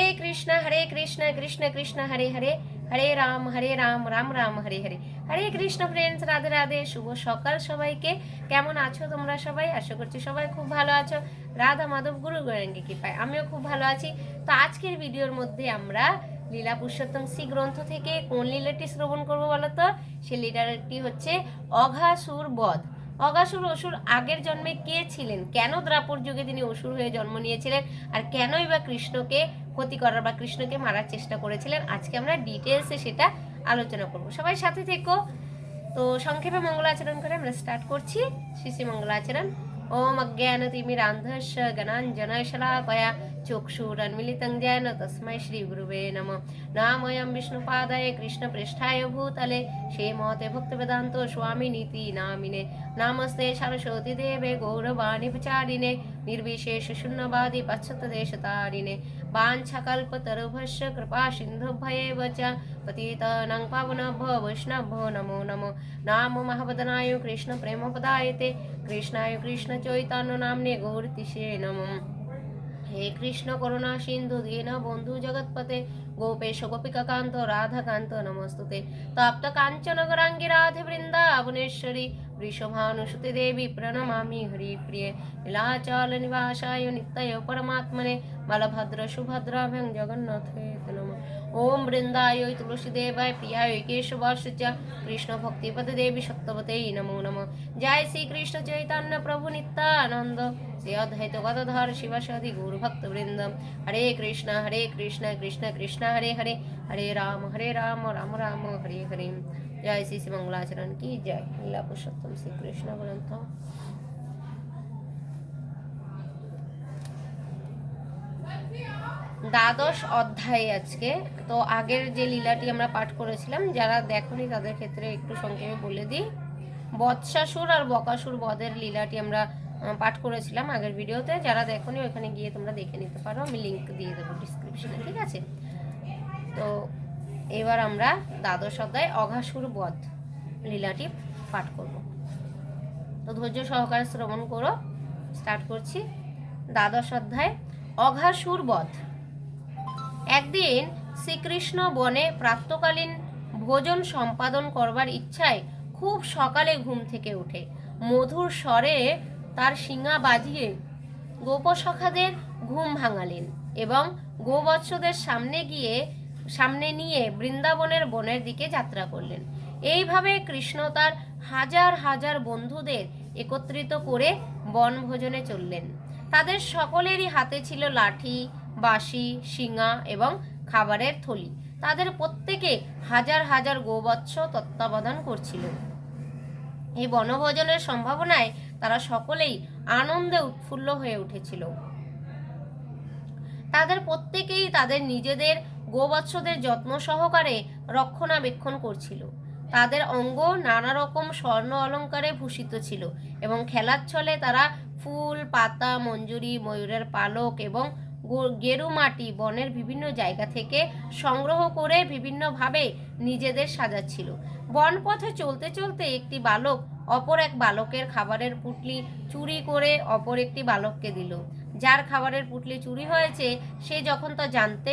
হরে Krishna Hare Krishna Krishna Krishna Hare Hare Hare Ram Hare Ram Ram Ram Hare Hare Hare Krishna friends Radhe Radhe শুভ সকাল সবাইকে। কেমন আছো তোমরা সবাই? আশা করছি সবাই খুব ভালো আছো। রাধা মাধব গুরু গোয়েঙ্গি কৃপায় আমিও খুব ভালো আছি। তো আজকের ভিডিওর মধ্যে আমরা লীলা পুরুষোত্তম সি গ্রন্থ থেকে কোন লীলাটি শ্রবণ করব বলো তো সে লীলাটি হচ্ছে অঘাসুর বধ। অগাসুর অসুর আগের জন্মে কে ছিলেন? কেন দ্রাপর যুগে তিনি অসুর হয়ে জন্ম নিয়েছিলেন? আর কেনই বা কৃষ্ণকে ক্ষতি করার বা কৃষ্ণকে মারার চেষ্টা করেছিলেন, আজকে আমরা ডিটেলসে সেটা আলোচনা করব। সবাই সাথে থেকো। তো সংক্ষেপে মঙ্গলাচরণ করে আমরা স্টার্ট করছি। শ্রী শ্রী মঙ্গলাচরণ ওম অজ্ঞান তিমিরান্ধস্য চক্ষু চক্ষুরন্মিলিতং যেন তস্মৈ শ্রীগুরুবে নম। নাময়ং বিষ্ণুপাদায় কৃষ্ণ কৃষ্ণপৃষ্ঠায় ভূতলে শ্রীমতে ভক্তবেদান্ত স্বামিনীতি নামিনে। নামস্তে সরস্বতী দেবে গৌরবাণী বিচারিণে, নির্বিশেষ শূন্যবাদী পাশ্চাত্য দেশতারিণে। कृपा सिन्धुभ्येव च पतितानां पावनभ्यो वैष्णभ्यो नमो नमो नाम महावदनाय कृष्णप्रेमपदायते कृष्णाय कृष्णचैतन्य नाम्ने गौरतिशे नमः হে কৃষ্ণ করুণা সিন্ধু দীন বন্ধু জগৎপতে গোপেশ গোপিকাকান্ত রাধাকান্ত নমস্তুতে তপ্ত কাঞ্চন গরাঙ্গি রাধে বৃন্দাবনেশ্বরী বৃষভানুসুতে দেবী প্রণমামি হরিপ্রিয়ে নীলাচল নিবাসায় নিত্যয় পরমাত্মনে বলভদ্র সুভদ্রাভ্যং জগন্নাথে ওম বৃন্দায় তুলসীদেবায় প্রিয়ায় কেশবর্ষ চ কৃষ্ণ ভক্তিপদে দেবী সত্যবতে নমো নম জয় শ্রী কৃষ্ণ চৈতন্য প্রভু নিত্যানন্দ শ্রী অদ্বৈত গদাধর শিবাসাদি গৌর ভক্ত বৃন্দম হরে কৃষ্ণ হরে কৃষ্ণ কৃষ্ণ কৃষ্ণ হরে হরে হরে রাম হরে রাম রাম রাম হরে হরে জয় শ্রী শ্রী মঙ্গলাচরণ কি জয় লীলা পুরুষোত্তম শ্রী কৃষ্ণ দ্বাদশ অধ্যায় আজকে। তো আগের যে লীলাটি আমরা পাঠ করেছিলাম, যারা দেখনি তাদের ক্ষেত্রে একটু সংক্ষেপে বলে দিই। বৎসাসুর আর বকাসুর বধের লীলাটি আমরা পাঠ করেছিলাম আগের ভিডিওতে। যারা দেখনি ওখানে গিয়ে তোমরা দেখে নিতে পারো। আমি লিঙ্ক দিয়ে দেবো ডিসক্রিপশনে ঠিক আছে? তো এবার আমরা দ্বাদশ অধ্যায় অঘাসুর বধ লীলাটি পাঠ করব। তো ধৈর্য সহকারে শ্রবণ করো। স্টার্ট করছি। দ্বাদশ অধ্যায় অঘাসুর বধ একদিন শ্রীকৃষ্ণ বনে প্রাতকালীন ভোজন সম্পাদন করবার ইচ্ছায় খুব সকালে ঘুম থেকে উঠে। মধুর স্বরে তার শিঙা বাজিয়ে গোপসখাদের ঘুম ভাঙালেন এবং গোবৎসদের সামনে গিয়ে, সামনে নিয়ে বৃন্দাবনের বনের দিকে যাত্রা করলেন। এইভাবে কৃষ্ণ তার হাজার হাজার বন্ধুদের একত্রিত করে বনভোজনে চললেন। তাদের সকলেরই হাতে ছিল লাঠি, বাঁশি, শিঙা এবং খাবারের থলি। তাদের প্রত্যেকে হাজার হাজার গোবৎস তত্ত্বাবধান করছিল। এই বনভোজনের সম্ভাবনায় তারা সকলেই আনন্দে উৎফুল্ল হয়ে উঠেছিল। তাদের প্রত্যেকেই তাদের নিজেদের গোবৎসদের যত্ন সহকারে রক্ষণাবেক্ষণ করছিল। তাদের অঙ্গ নানা রকম স্বর্ণ অলঙ্কারে ভূষিত ছিল এবং খেলার ছলে তারা ফুল, পাতা, মঞ্জুরি, ময়ূরের পালক এবং গেরু মাটি বনের বিভিন্ন জায়গা থেকে সংগ্রহ করে বিভিন্নভাবে নিজেদের সাজাচ্ছিল। বনপথে চলতে চলতে একটি বালক অপর এক বালকের খাবারের পুটলি চুরি করে অপর একটি বালককে দিল। যার খাবারের পুটলি চুরি হয়েছে, সে যখন তা জানতে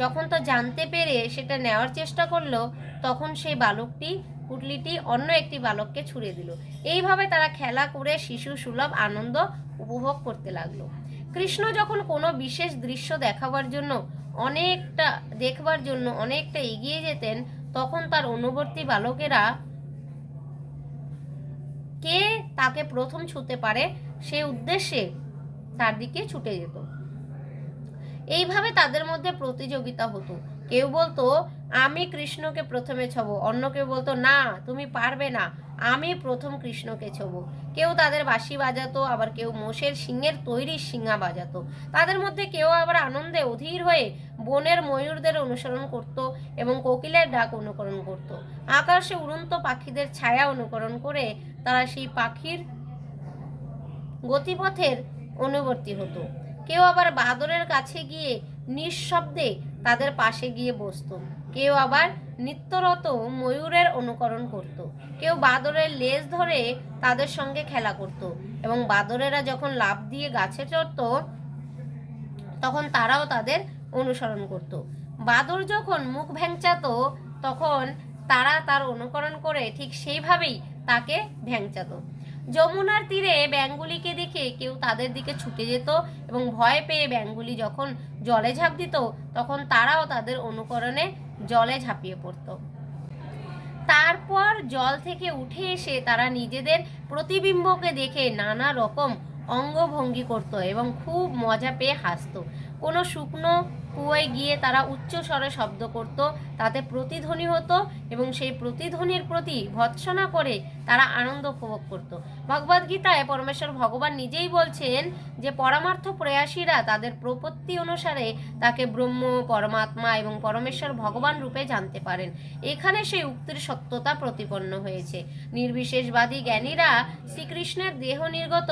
যখন তা জানতে পেরে সেটা নেওয়ার চেষ্টা করল, তখন সেই বালকটি পুটলিটি অন্য একটি বালককে ছুড়ে দিল। এইভাবে তারা খেলা করে শিশু সুলভ আনন্দ উপভোগ করতে লাগল। কৃষ্ণ যখন কোনো বিশেষ দৃশ্য দেখাবার জন্য অনেকটা দেখবার জন্য অনেকটা এগিয়ে যেতেন, তখন তার অনুবর্তী বালকেরা কে তাকে প্রথম ছুতে পারে সে উদ্দেশ্যে তার দিকে ছুটে যেত। এইভাবে তাদের মধ্যে প্রতিযোগিতা হতো। কেউ বলতো আমি কৃষ্ণকে প্রথমে ছবো অন্য কেউ বলতো, না, তুমি পারবে না। আমি প্রথম কৃষ্ণকে ছবো। কেউ তাদের বাঁশি বাজাতো, আবার কেউ মোষের শিঙের তৈরি শিঙা বাজাতো। তাদের মধ্যে কেউ আবার আনন্দে অধীর হয়ে বনের ময়ূরদের অনুসরণ করত এবং কোকিলের ডাক অনুকরণ করত। আকাশে উড়ন্ত পাখিদের ছায়া অনুকরণ করে তারা সেই পাখির গতিপথের অনুবর্তী হতো। কেউ আবার বাদরের কাছে গিয়ে নিঃশব্দে তাদের পাশে গিয়ে বসতো। কেউ আবার নিত্যরত ময়ূরের অনুকরণ করত। কেউ বাদরের লেজ ধরে তাদের সঙ্গে খেলা করত এবং বাদরেরা যখন লাফ দিয়ে গাছে চড়ত, তখন তারাও তাদের অনুসরণ করত। বাদর যখন মুখ ভ্যাংচাতো তখন তারা তার অনুকরণ করে ঠিক সেইভাবেই তাকে ভ্যাংচাতো যমুনার তীরে ব্যাঙগুলিকে দেখে কেউ তাদের দিকে ছুটে যেত এবং ভয় পেয়ে ব্যাঙগুলি যখন জলে ঝাঁপ দিত, তখন তারাও তাদের অনুকরণে জলে ঝাঁপিয়ে পড়তো। তারপর জল থেকে উঠে এসে তারা নিজেদের প্রতিবিম্বকে দেখে নানা রকম অঙ্গভঙ্গি করত এবং খুব মজা পেয়ে হাসতো। কোনো শুকনো কুয়োয় গিয়ে তারা উচ্চ স্বরে শব্দ করত, তাতে প্রতিধ্বনি হতো এবং সেই প্রতিধ্বনির প্রতি ভৎসনা করে তারা আনন্দ উপভোগ করত। ভগবদ গীতায় পরমেশ্বর ভগবান নিজেই বলছেন যে পরমার্থ প্রয়াসীরা তাদের প্রপত্তি অনুসারে তাকে ব্রহ্ম, পরমাত্মা এবং পরমেশ্বর ভগবান রূপে জানতে পারেন। এখানে সেই উক্তির সত্যতা প্রতিপন্ন হয়েছে। নির্বিশেষবাদী জ্ঞানীরা শ্রীকৃষ্ণের দেহ নির্গত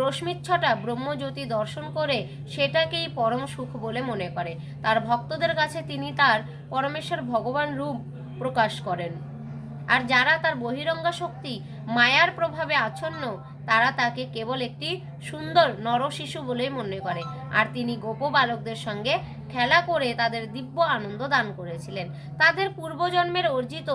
রশ্মিচ্ছটা ব্রহ্মজ্যোতি দর্শন করে সেটাকেই পরম সুখ বলে মনে করে। তার ভক্তদের কাছে তিনি তার পরমেশ্বর ভগবান রূপ প্রকাশ করেন। আর যারা তার বহিরঙ্গা শক্তি মায়ার প্রভাবে আচ্ছন্ন তারা তাকে কেবল একটি সুন্দর নরশিশু বলেই মনে করে। আর তিনি গোপ বালকদের সঙ্গে খেলা করে তাদের দিব্য আনন্দ দান করেছিলেন। তাদের পূর্বজন্মের অর্জিত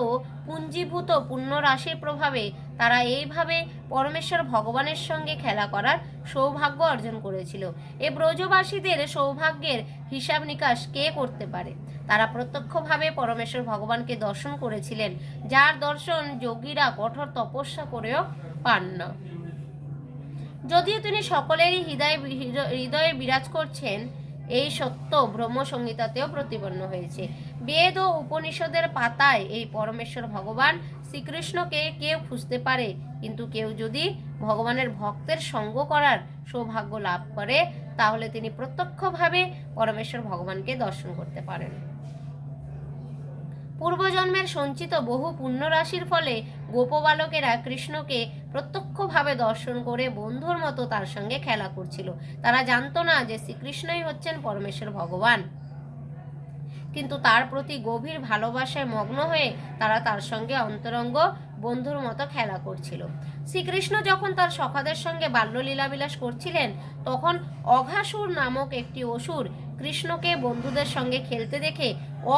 পুঞ্জীভূত পুণ্য রাশির প্রভাবে তারা এইভাবে পরমেশ্বর ভগবানের সঙ্গে খেলা করার সৌভাগ্য অর্জন করেছিল। এ ব্রজবাসীদের সৌভাগ্যের হিসাব নিকাশ কে করতে পারে? তারা প্রত্যক্ষভাবে পরমেশ্বর ভগবানকে দর্শন করেছিলেন, যার দর্শন যোগীরা কঠোর তপস্যা করেও পান না। যদিও তিনি সকলেরই হৃদয় হৃদয়ে বিরাজ করছেন, এই সত্য ব্রহ্মসংহিতাতেও প্রতিপন্ন হয়েছে। বেদ ও উপনিষদের পাতায় এই পরমেশ্বর ভগবান শ্রীকৃষ্ণকে কেউ খুঁজতে পারে, কিন্তু কেউ যদি ভগবানের ভক্তের সঙ্গ করার সৌভাগ্য লাভ করে, তাহলে তিনি প্রত্যক্ষভাবে পরমেশ্বর ভগবানকে দর্শন করতে পারেন। পূর্বজন্মের সঞ্চিত বহু পুণ্যরাশির ফলে গোপবালকেরা কৃষ্ণকে প্রত্যক্ষভাবে দর্শন করে বন্ধুর মতো তার সঙ্গে খেলা করছিল। তারা জানতো না যে শ্রীকৃষ্ণই হচ্ছেন পরমেশ্বর ভগবান। কিন্তু তার প্রতি গভীর ভালোবাসায় মগ্ন হয়ে তারা তার সঙ্গে অন্তরঙ্গ বন্ধুর মতো খেলা করছিল। শ্রীকৃষ্ণ যখন তার সখাদের সঙ্গে বাল্যলীলাবিলাস করছিলেন, তখন অঘাসুর নামক একটি অসুর কৃষ্ণকে বন্ধুদের সঙ্গে খেলতে দেখে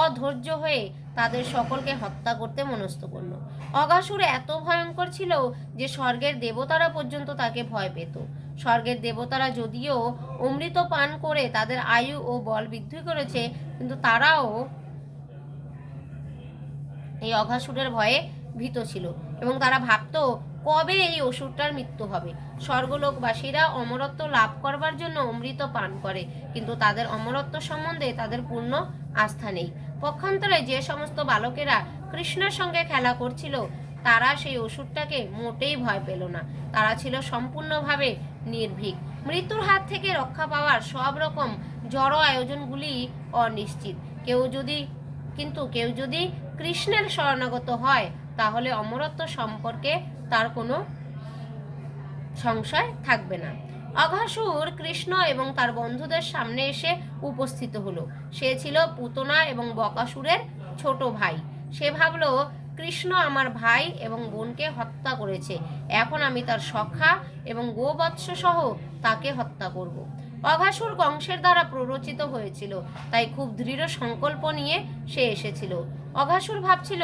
অধৈর্য হয়ে তাদের সকলকে হত্যা করতে মনস্থ করল। অগাসুর এত ভয়ঙ্কর ছিল যে স্বর্গের দেবতারা পর্যন্ত তাকে ভয় পেত। স্বর্গের দেবতারা যদিও অমৃত পান করে তাদের আয়ু ও বল বৃদ্ধি করেছে, কিন্তু তারাও এই অঘাসুরের ভয়ে ভীত ছিল এবং তারা ভাবতো, কবে এই অসুরটার মৃত্যু হবে? স্বর্গলোকবাসীরা অমরত্ব লাভ করবার জন্য অমৃত পান করে, কিন্তু তাদের অমরত্ব সম্বন্ধে তাদের পূর্ণ আস্থা নেই। পক্ষান্তরে যে সমস্ত বালকেরা কৃষ্ণের সঙ্গে খেলা করছিল, তারা সেই অসুরটাকে মোটেই ভয় পেল না। তারা ছিল সম্পূর্ণভাবে নির্ভীক। মৃত্যুর হাত থেকে রক্ষা পাওয়ার সব রকম জড় আয়োজনগুলি অনিশ্চিত। কেউ যদি, কিন্তু কেউ যদি কৃষ্ণের শরণাগত হয়, তাহলে অমরত্ব সম্পর্কে তার কোনো সংশয় থাকবে না। অঘাসুর কৃষ্ণ এবং তার বন্ধুদের সামনে এসে উপস্থিত হলো। সে ছিল পুতনা এবং বকাসুরের ছোট ভাই। সে ভাবলো, কৃষ্ণ আমার ভাই এবং বোনকে হত্যা করেছে। এখন আমি তার সখা এবং গোবৎস সহ তাকে হত্যা করব। অঘাসুর কংসের দ্বারা প্ররোচিত হয়েছিল, তাই খুব দৃঢ় সংকল্প নিয়ে সে এসেছিল। অঘাসুর ভাবছিল,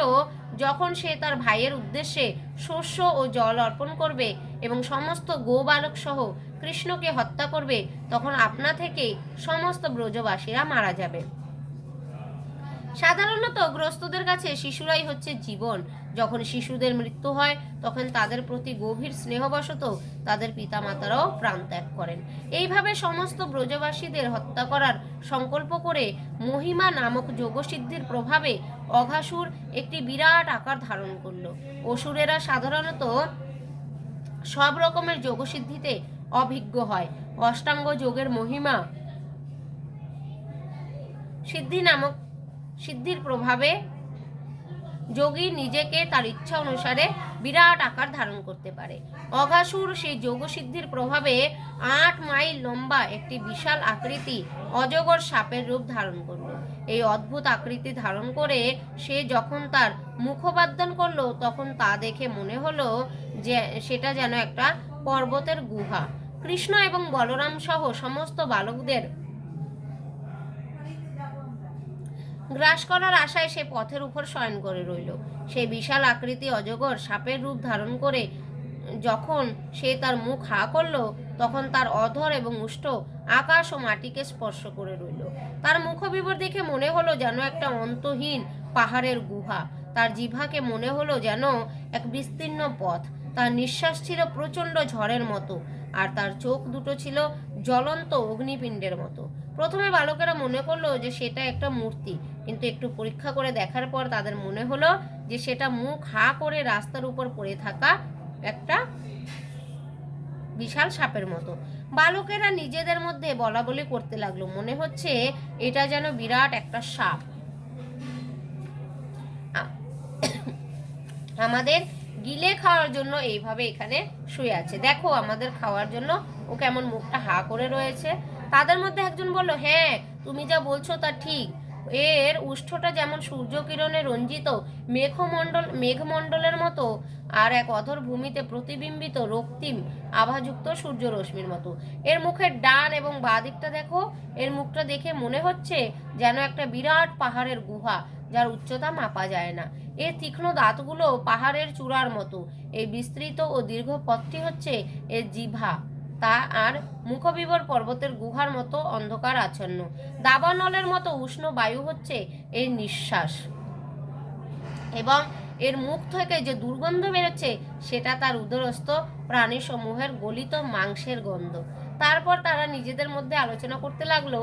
যখন সে তার ভাইয়ের উদ্দেশ্যে শস্য ও জল অর্পণ করবে এবং সমস্ত গোবালক সহ কৃষ্ণকে হত্যা করবে, তখন আপনা থেকে সমস্ত ব্রজবাসীরা মারা যাবে। সাধারণত গ্রস্তদের কাছে শিশুরাই হচ্ছে জীবন। যখন শিশুদের মৃত্যু হয়, তখন তাদের প্রতি গভীর স্নেহবশত তাদের পিতামাতারাও প্রাণ ত্যাগ করেন। এইভাবে সমস্ত ব্রজবাসীদের হত্যা করার সংকল্প করে মহিমা নামক যোগসিদ্ধির প্রভাবে অঘাসুর একটি বিরাট আকার ধারণ করল। অসুরেরা সাধারণত সব রকমের যোগসিদ্ধিতে অভিজ্ঞ হয়। অষ্টাঙ্গ যোগের মহিমা সিদ্ধি নামক সিদ্ধির প্রভাবে যোগী নিজেকে তার ইচ্ছা অনুসারে বিরাট আকার ধারণ করতে পারে। অঘাসুর সেই যোগসিদ্ধির প্রভাবে আট মাইল লম্বা একটি বিশাল আকৃতি অজগর সাপের রূপ ধারণ করল। এই অদ্ভুত আকৃতি ধারণ করে সে যখন তার মুখোপাদ্যান করল, তখন তা দেখে মনে হলো যে সেটা যেন একটা পর্বতের গুহা। কৃষ্ণ এবং বলরাম সহ সমস্ত বালকদের গ্রাস করার আশায় সে পথের উপর শয়ন করে রইল। সেই বিশাল আকৃতি অজগর সাপের রূপ ধারণ করে যখন সে তার মুখ হা করল, তখন তার অধর এবং উষ্ঠ আকাশ ও মাটিকে স্পর্শ করে রইল। তার মুখবিবর দেখে মনে হলো যেন একটা অন্তহীন পাহাড়ের গুহা। তার জিভাকে মনে হলো যেন এক বিস্তীর্ণ পথ। তার নিঃশ্বাস ছিল প্রচণ্ড ঝড়ের মতো। আর তার চোখ দুটো ছিল জ্বলন্ত অগ্নিপিণ্ডের মতো। প্রথমে বালকেরা মনে করল যে সেটা একটা মূর্তি, কিন্তু একটু পরীক্ষা করে দেখার পর তাদের মনে হলো যে সেটা মুখ হা করে রাস্তার উপর পড়ে থাকা একটা বিশাল সাপের মতো। বালকেরা নিজেদের মধ্যে বলা বলি করতে লাগল। মনে হচ্ছে এটা যেন বিরাট একটা সাপ। আমাদের গিলে খাওয়ার জন্য এইভাবে এখানে শুয়ে আছে। দেখো আমাদের খাওয়ার জন্য ও কেমন মুখটা হা করে রয়েছে। তাদের মধ্যে একজন বলল হ্যাঁ তুমি যা বলছো তা ঠিক। এর উষ্ঠটা যেমন সূর্য কিরণে রঞ্জিত, মেঘমণ্ডল, মেঘমণ্ডলের মতো, আর এক অধর ভূমিতে প্রতিবিম্বিত রক্তিম আভাযুক্ত সূর্য রশ্মির মতো। এর মুখের ডান এবং বাঁ দিকটা দেখো, এর মুখটা দেখে মনে হচ্ছে যেন একটা বিরাট পাহাড়ের গুহা। যার উচ্চতা মাপা যায় না। এর তীক্ষ্ণ দাঁতগুলো পাহাড়ের চূড়ার মতো। এই বিস্তৃত ও দীর্ঘ পথটি হচ্ছে এর জিভা তা আর মুখবিবর পর্বতের গুহার মতো অন্ধকার আচ্ছন্ন। দাবানলের মতো উষ্ণ বায়ু হচ্ছে এর নিঃশ্বাস। এবং এর মুখ থেকে যে দুর্গন্ধ বেরোচ্ছে, সেটা তার উদরস্থ প্রাণীসমূহের গলিত মাংসের গন্ধ। তারপর তারা নিজেদের মধ্যে আলোচনা করতে লাগল,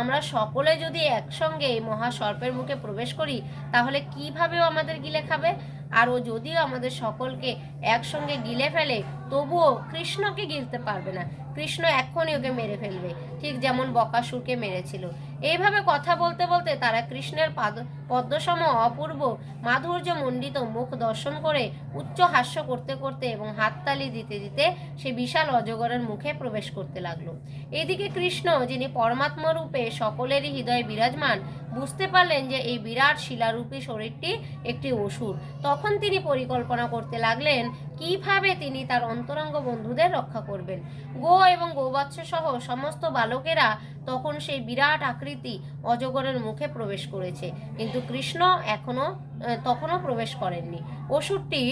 আমরা সকলে যদি একসঙ্গে এই মহাসর্পের মুখে প্রবেশ করি, তাহলে কীভাবে ও আমাদের গিলে খাবে? আর ও যদিও আমাদের সকলকে একসঙ্গে গিলে ফেলে, তবুও কৃষ্ণকে গিলতে পারবে না। কৃষ্ণ এখনই ওকে মেরে ফেলবে, ঠিক যেমন বকাসুরকে মেরেছিল। এইভাবে কথা বলতে বলতে তারা কৃষ্ণের পাদ, পদ্মসম অপূর্ব মাধুর্য মণ্ডিত মুখ দর্শন করে উচ্চ হাস্য করতে করতে এবং হাততালি দিতে দিতে সে বিশাল অজগরের মুখে প্রবেশ করতে লাগল। এদিকে কৃষ্ণ, যিনি পরমাত্মা রূপে সকলেরই হৃদয়ে বিরাজমান বুঝতে পারলেন যে এই বিরাট শিলারূপী শরীরটি একটি অসুর। তখন তিনি পরিকল্পনা করতে লাগলেন, কীভাবে তিনি তার অন্তরঙ্গ বন্ধুদের রক্ষা করবেন? গো এবং গোবাচ্ছ সহ সমস্ত বালকেরা তখন সেই বিরাট আকৃতি অজগরের মুখে প্রবেশ করেছে। কিন্তু কৃষ্ণ এখনও তখনও প্রবেশ করেননি। অসুরটি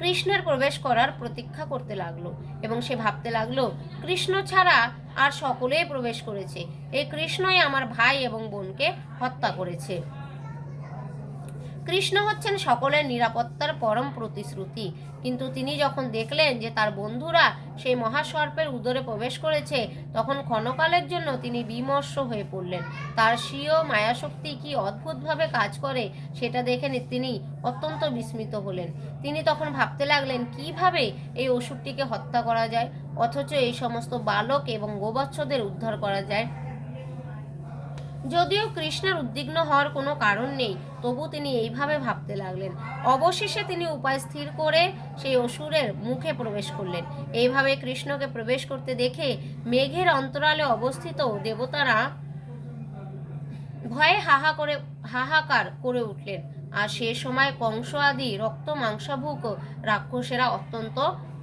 কৃষ্ণের প্রবেশ করার প্রতীক্ষা করতে লাগল এবং সে ভাবতে লাগল, কৃষ্ণ ছাড়া আর সকলেই প্রবেশ করেছে। এই কৃষ্ণই আমার ভাই এবং বোনকে হত্যা করেছে। কৃষ্ণ হচ্ছেন সকলের নিরাপত্তার পরম প্রতিশ্রুতি। কিন্তু তিনি যখন দেখলেন যে তার বন্ধুরা সেই মহাসর্পের উদরে প্রবেশ করেছে, তখন ক্ষণকালের জন্য তিনি বিমর্ষ হয়ে পড়লেন। তার স্বীয় মায়াশক্তি কি অদ্ভুতভাবে কাজ করে, সেটা দেখে তিনি অত্যন্ত বিস্মিত হলেন। তিনি তখন ভাবতে লাগলেন, কীভাবে এই অসুরটিকে হত্যা করা যায়? অথচ এই সমস্ত বালক এবং গোবৎসদের উদ্ধার করা যায়। যদিও কৃষ্ণের উদ্বিগ্ন হওয়ার কোনো কারণ নেই, তবু তিনি এইভাবে ভাবতে লাগলেন। অবশেষে তিনি উপায় স্থির করে সেই অসুরের মুখে প্রবেশ করলেন। এইভাবে কৃষ্ণকে প্রবেশ করতে দেখে মেঘের অন্তরালে অবস্থিত দেবতারা ভয়ে হাহা করে, হাহাকার করে উঠলেন। আর সে সময় কংস আদি রক্ত মাংসাভুক রাক্ষসেরা অত্যন্ত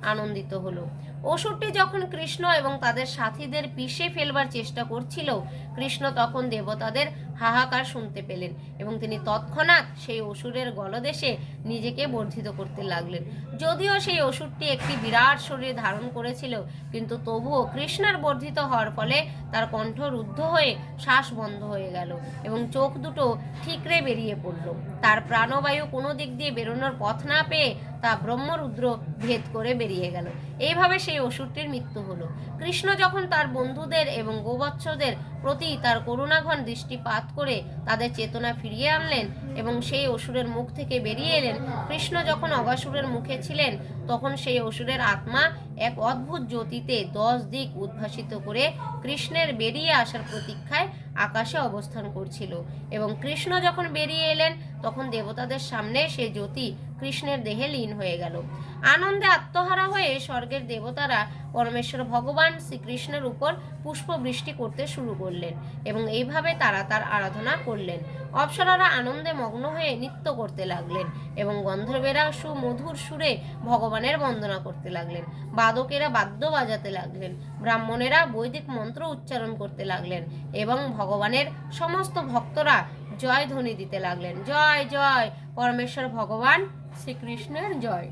আনন্দিত হলো। অসুরটি যখন কৃষ্ণ এবং তাদের সাথীদের পিষে ফেলবার চেষ্টা করছিল কৃষ্ণ তখন দেবতাদের হাহাকার শুনতে পেলেন এবং তিনি তৎক্ষণাৎ সেই অসুরের গলদেশে নিজেকে বর্ধিত করতে লাগলেন। যদিও সেই অসুরটি একটি বিরাট শরীর ধারণ করেছিল, কিন্তু তবুও কৃষ্ণার বর্ধিত হওয়ার ফলে তার কণ্ঠ রুদ্ধ হয়ে শ্বাস বন্ধ হয়ে গেল এবং চোখ দুটো ঠিকরে বেরিয়ে পড়ল। তার প্রাণবায়ু কোনো দিক দিয়ে বেরোনোর পথ না পেয়ে তা ব্রহ্মরুদ্র ভেদ করে বেরিয়ে গেল। এইভাবে সেই অসুরটির মৃত্যু হলো। কৃষ্ণ যখন তার বন্ধুদের এবং গোবৎসদের প্রতি তার করুণাঘন দৃষ্টিপাত করে তাদের চেতনা ফিরিয়ে আনলেন এবং সেই অসুরের মুখ থেকে বেরিয়ে এলেন। কৃষ্ণ যখন অগাসুরের মুখে ছিলেন, তখন সেই অসুরের আত্মা এক অদ্ভুত জ্যোতিতে দশ দিক উদ্ভাসিত করে কৃষ্ণের বেরিয়ে আসার প্রতীক্ষায় আকাশে অবস্থান করছিল। এবং কৃষ্ণ যখন বেরিয়ে এলেন, তখন দেবতাদের সামনে সে জ্যোতি কৃষ্ণের দেহে লীন হয়ে গেল। আনন্দে আত্মহারা হয়ে স্বর্গের দেবতারা পরমেশ্বর ভগবান শ্রীকৃষ্ণের উপর পুষ্প বৃষ্টি করতে শুরু করলেন এবং এইভাবে তারা তার আরাধনা করলেন। অপ্সরারা আনন্দে মগ্ন হয়ে নৃত্য করতে লাগলেন এবং গন্ধর্বেরা সুমধুর সুরে ভগবানের বন্দনা করতে লাগলেন। বাদকেরা বাদ্য বাজাতে লাগলেন। ব্রাহ্মণেরা বৈদিক মন্ত্র উচ্চারণ করতে লাগলেন এবং ভগবানের সমস্ত ভক্তরা জয় ধ্বনি দিতে লাগলেন। জয় জয়, পরমেশ্বর ভগবান শ্রীকৃষ্ণের জয়।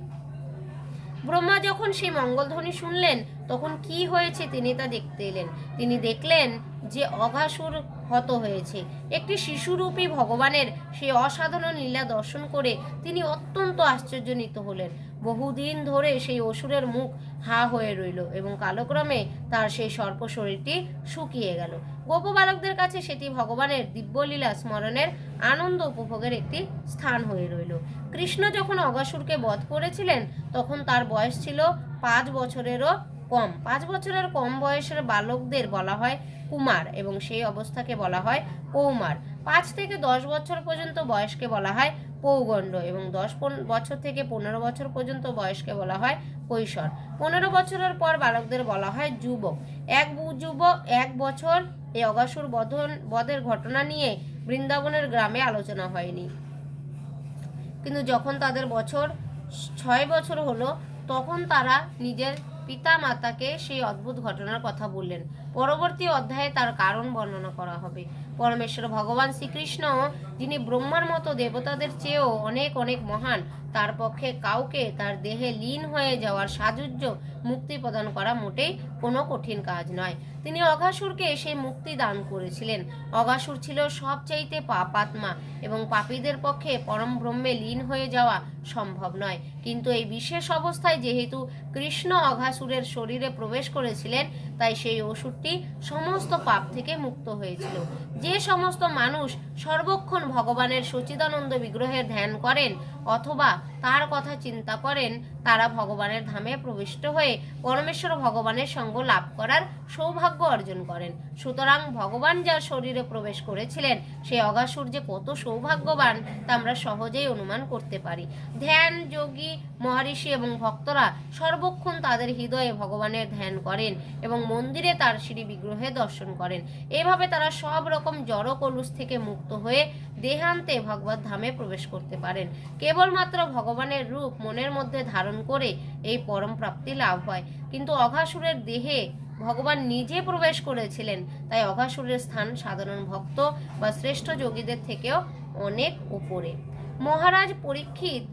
ব্রহ্মা যখন সেই মঙ্গলধ্বনি শুনলেন, তখন কি হয়েছে তিনি তা দেখতে এলেন। তিনি দেখলেন যে অঘাসুর হত হয়েছে। একটি শিশুরূপী ভগবানের সেই অসাধারণ লীলা দর্শন করে তিনি অত্যন্ত আশ্চর্যজনিত হলেন। বহুদিন ধরে সেই অসুরের মুখ হা হয়ে রইল এবং কালক্রমে তার সেই সর্প শরীরটি শুকিয়ে গেল। গোপ বালকদের কাছে সেটি ভগবানের দিব্যলীলা স্মরণের আনন্দ উপভোগের একটি স্থান হয়ে রইল। কৃষ্ণ যখন অগাসুরকে বধ করেছিলেন, তখন তার বয়স ছিল পাঁচ বছরেরও কম। পাঁচ বছরের কম বয়সের বালকদের বলা হয় কুমার এবং সেই অবস্থাকে বলা হয় কৌমার। পাঁচ থেকে দশ বছর পর্যন্ত বয়সকে বলা হয় পৌগণ্ড এবং দশ বছর থেকে পনেরো বছর পর্যন্ত বয়সকে বলা হয় কৈশোর। পনেরো বছরের পর বালকদের বলা হয় যুবক। এক যুবক এক বছর এই অগাসুর বধন, বধের ঘটনা নিয়ে বৃন্দাবনের গ্রামে আলোচনা হয়নি। কিন্তু যখন তাদের বছর ছয় বছর হলো, তখন তারা নিজের পিতা মাতাকে সেই অদ্ভুত ঘটনার কথা বললেন। পরবর্তী অধ্যায়ে তার কারণ বর্ণনা করা হবে। পরমেশ্বর ভগবান শ্রীকৃষ্ণ, যিনি ব্রহ্মার মতো দেবতাদের চেয়েও অনেক অনেক মহান, তার পক্ষে কাউকে তার দেহে লীন হয়ে যাওয়ার সাজুজ্য মুক্তি প্রদান করা মোটেই কোনো কঠিন কাজ নয়। তিনি অঘাসুরকে সেই মুক্তি দান করেছিলেন। অঘাসুর ছিল সবচাইতে পাপাত্মা এবং পাপীদের পক্ষে পরম ব্রহ্মে লীন হয়ে যাওয়া সম্ভব নয়। কিন্তু এই বিশেষ অবস্থায় যেহেতু কৃষ্ণ অঘাসুরের শরীরে প্রবেশ করেছিলেন, তাই সেই ওষুধটি সমস্ত পাপ থেকে মুক্ত হয়েছিল। যে সমস্ত মানুষ সর্বক্ষণ ভগবানের সচিদানন্দ বিগ্রহের ধ্যান করেন অথবা তার কথা চিন্তা করেন, তারা ভগবানের ধামে প্রবিষ্ট হয়ে পরমেশ্বর ভগবানের সঙ্গ লাভ করার সৌভাগ্য অর্জন করেন। সুতরাং ভগবান যার শরীরে প্রবেশ করেছিলেন, সেই অগাসুর যে কত সৌভাগ্যবান তা আমরা সহজেই অনুমান করতে পারি। ধ্যান, যোগী, মহর্ষি এবং ভক্তরা সর্বক্ষণ তাদের হৃদয়ে ভগবানের ধ্যান করেন এবং মন্দিরে তার শ্রী বিগ্রহে দর্শন করেন। এভাবে তারা সব রকম জড় কলুষ থেকে মুক্ত হয়ে দেহান্তে ভগবত ধামে প্রবেশ করতে পারেন। কেবলমাত্র ভগবানের রূপ মনের মধ্যে ধারণ করে এই পরম প্রাপ্তি লাভ হয়। কিন্তু অঘাসুরের দেহে ভগবান নিজে প্রবেশ করেছিলেন, তাই অঘাসুরের স্থান সাধারণ ভক্ত বা শ্রেষ্ঠ যোগীদের থেকেও অনেক উপরে। মহারাজ পরীক্ষিত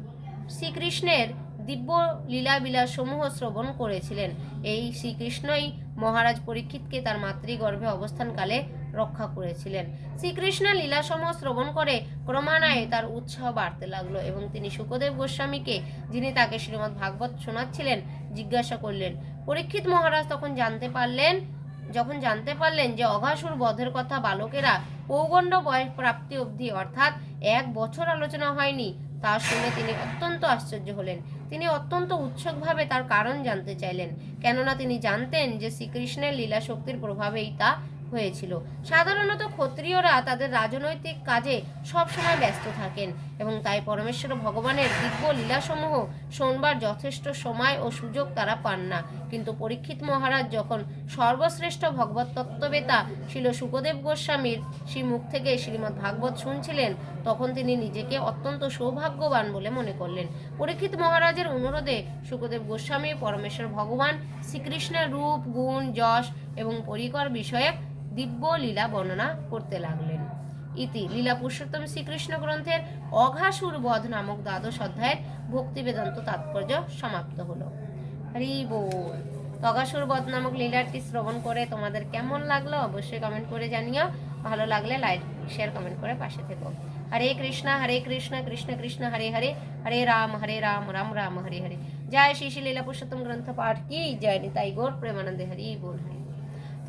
শ্রীকৃষ্ণের দিব্য লীলাবিলাস সমূহ শ্রবণ করেছিলেন। এই শ্রীকৃষ্ণই মহারাজ পরীক্ষিতকে তার মাতৃগর্ভে অবস্থানকালে রক্ষা করেছিলেন। শ্রীকৃষ্ণ লীলাসমূহ শ্রবণ করে ক্রমান্বয়ে তার উৎসাহ বাড়তে লাগল এবং তিনি সুখদেব গোস্বামীকে, যিনি তাকে শ্রীমদ্ ভাগবত শোনাচ্ছিলেন, জিজ্ঞাসা করলেন, পরীক্ষিত মহারাজ তখন জানতে পারলেন, যখন জানতে পারলেন যে অঘাসুর বধের কথা বালকেরা পৌগণ্ড বয়স প্রাপ্তি অবধি, অর্থাৎ এক বছর আলোচনা হয়নি, তা শুনে তিনি অত্যন্ত আশ্চর্য হলেন। তিনি অত্যন্ত উৎসুকভাবে তার কারণ জানতে চাইলেন, কেননা তিনি জানতেন যে শ্রীকৃষ্ণের লীলা শক্তির প্রভাবেই তা হয়েছিল। সাধারণত ক্ষত্রিয়রা তাদের রাজনৈতিক কাজে সবসময় ব্যস্ত থাকেন এবং তাই পরমেশ্বর ভগবানের দিব্য লীলাসমূহ শোনবার যথেষ্ট সময় ও সুযোগ তারা পান না। কিন্তু পরীক্ষিত মহারাজ যখন সর্বশ্রেষ্ঠ ভগবত তত্ত্ববেতা ছিল সুখদেব গোস্বামীর সেই মুখ থেকে শ্রীমদ্ ভাগবত শুনছিলেন, তখন তিনি নিজেকে অত্যন্ত সৌভাগ্যবান বলে মনে করলেন। পরীক্ষিত মহারাজের অনুরোধে সুখদেব গোস্বামী, পরমেশ্বর ভগবান, শ্রীকৃষ্ণের রূপ, গুণ, যশ এবং পরিকর বিষয়ক দিব্য লীলা বর্ণনা করতে লাগলেন। ইতি লীলা পুরুষোত্তম শ্রীকৃষ্ণ গ্রন্থের অঘাসুর বধ নামক দ্বাদশ অধ্যায়ের ভক্তি বেদান্ত তাৎপর্য সমাপ্ত হলো। হরি বল। অঘাসুর বধ নামক লীলাটি শ্রবণ করে তোমাদের কেমন লাগল অবশ্যই কমেন্ট করে জানিও। ভালো লাগলে লাইক শেয়ার কমেন্ট করে পাশে থেকো। হরে কৃষ্ণ হরে কৃষ্ণ কৃষ্ণ কৃষ্ণ, হরে হরে হরে রাম হরে রাম রাম রাম, হরে হরে। জয় শ্রী শ্রী লীলা পুরুষোত্তম গ্রন্থ পাঠ কি? জয় নিতাই গোর প্রেমানন্দে। হরি বল, হরি।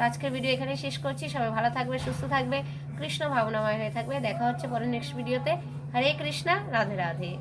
তো আজকের ভিডিও এখানে শেষ করছি। সবাই ভালো থাকবে, সুস্থ থাকবে, কৃষ্ণ ভাবনাময় হয়ে থাকবে। দেখা হচ্ছে পরে নেক্সট ভিডিওতে হরে কৃষ্ণা, রাধে রাধে।